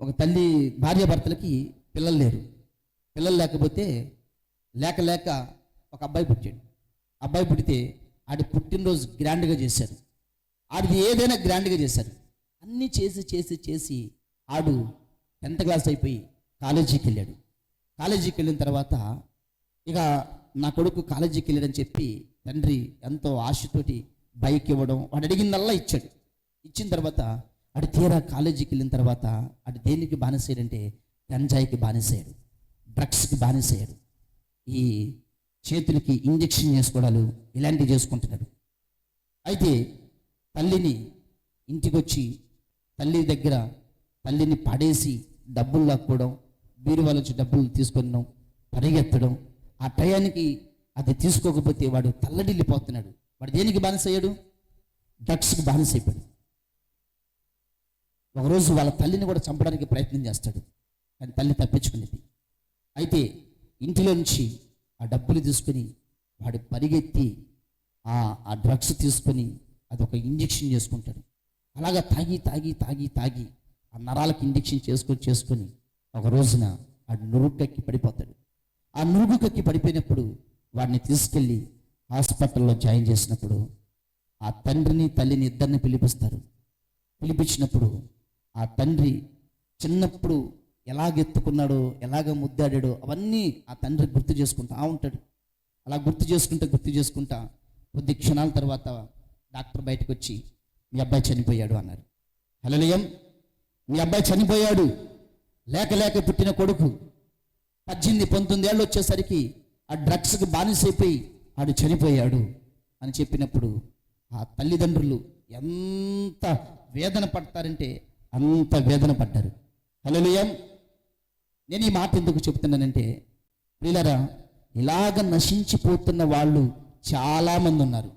ఒక తల్లి భార్య భర్తలకి పిల్లలు లేరు. పిల్లలు లేకపోతే లేక లేక ఒక అబ్బాయి పుట్టాడు. అబ్బాయి పుడితే ఆడి పుట్టినరోజు గ్రాండ్గా చేశారు. ఆడిది ఏదైనా గ్రాండ్గా చేశారు. అన్నీ చేసి చేసి చేసి ఆడు టెన్త్ క్లాస్ అయిపోయి కాలేజీకి వెళ్ళాడు. కాలేజీకి వెళ్ళిన తర్వాత ఇక నా కొడుకు కాలేజీకి వెళ్ళాడని చెప్పి తండ్రి ఎంతో ఆశతోటి బైక్ ఇవ్వడం వాడు అడిగిందల్లా ఇచ్చాడు. ఇచ్చిన తర్వాత అటు తీరా కాలేజీకి వెళ్ళిన తర్వాత అటు దేనికి బానిసాడంటే గంజాయికి బానిసేయడు డ్రగ్స్కి బానిసేయడు ఈ చేతులకి ఇంజెక్షన్ చేసుకోవడాలు ఇలాంటివి చేసుకుంటున్నాడు. అయితే తల్లిని ఇంటికి వచ్చి తల్లి దగ్గర తల్లిని పడేసి డబ్బులు లాక్కోవడం బీరువాల నుంచి డబ్బులు తీసుకున్నాం పరిగెత్తడం ఆ టయానికి అది తీసుకోకపోతే వాడు తల్లడిల్లిపోతున్నాడు. వాడు దేనికి బానిసయ్యాడు డ్రగ్స్కి బానిసైపోయాడు. ఒకరోజు వాళ్ళ తల్లిని కూడా చంపడానికి ప్రయత్నం చేస్తాడు. కానీ తల్లి తప్పించుకునేది. అయితే ఇంటిలో నుంచి ఆ డబ్బులు తీసుకుని వాడు పరిగెత్తి ఆ ఆ డ్రగ్స్ తీసుకొని అదొక ఇంజెక్షన్ చేసుకుంటాడు. అలాగా తాగి తాగి తాగి తాగి ఆ నరాలకు ఇంజెక్షన్ చేసుకొని చేసుకొని ఒక రోజున ఆ నురుగుకక్కి పడిపోతాడు. ఆ నురుగుకక్కి పడిపోయినప్పుడు వాడిని తీసుకెళ్ళి హాస్పిటల్లో జాయిన్ చేసినప్పుడు ఆ తండ్రిని తల్లిని ఇద్దరిని పిలిపిస్తారు. పిలిపించినప్పుడు ఆ తండ్రి చిన్నప్పుడు ఎలాగెత్తుకున్నాడో ఎలాగ ముద్దాడాడో అవన్నీ ఆ తండ్రి గుర్తు చేసుకుంటా ఉంటాడు. అలా గుర్తు చేసుకుంటా గుర్తు చేసుకుంటా కొద్ది క్షణాల తర్వాత డాక్టర్ బయటకు వచ్చి మీ అబ్బాయి చనిపోయాడు అన్నారు. హలలియం మీ అబ్బాయి చనిపోయాడు. లేక లేక పుట్టిన కొడుకు. పద్దెనిమిది పంతొమ్మిది ఏళ్ళు వచ్చేసరికి ఆ డ్రగ్స్కి బానిసైపోయి ఆడు చనిపోయాడు అని చెప్పినప్పుడు ఆ తల్లిదండ్రులు ఎంత వేదన పడతారంటే అంత వేదన పడ్డారు. హలోయం నేను ఈ మాట ఎందుకు చెప్తున్నానంటే ప్రియులరా ఇలాగ నశించిపోతున్న వాళ్ళు చాలామంది ఉన్నారు.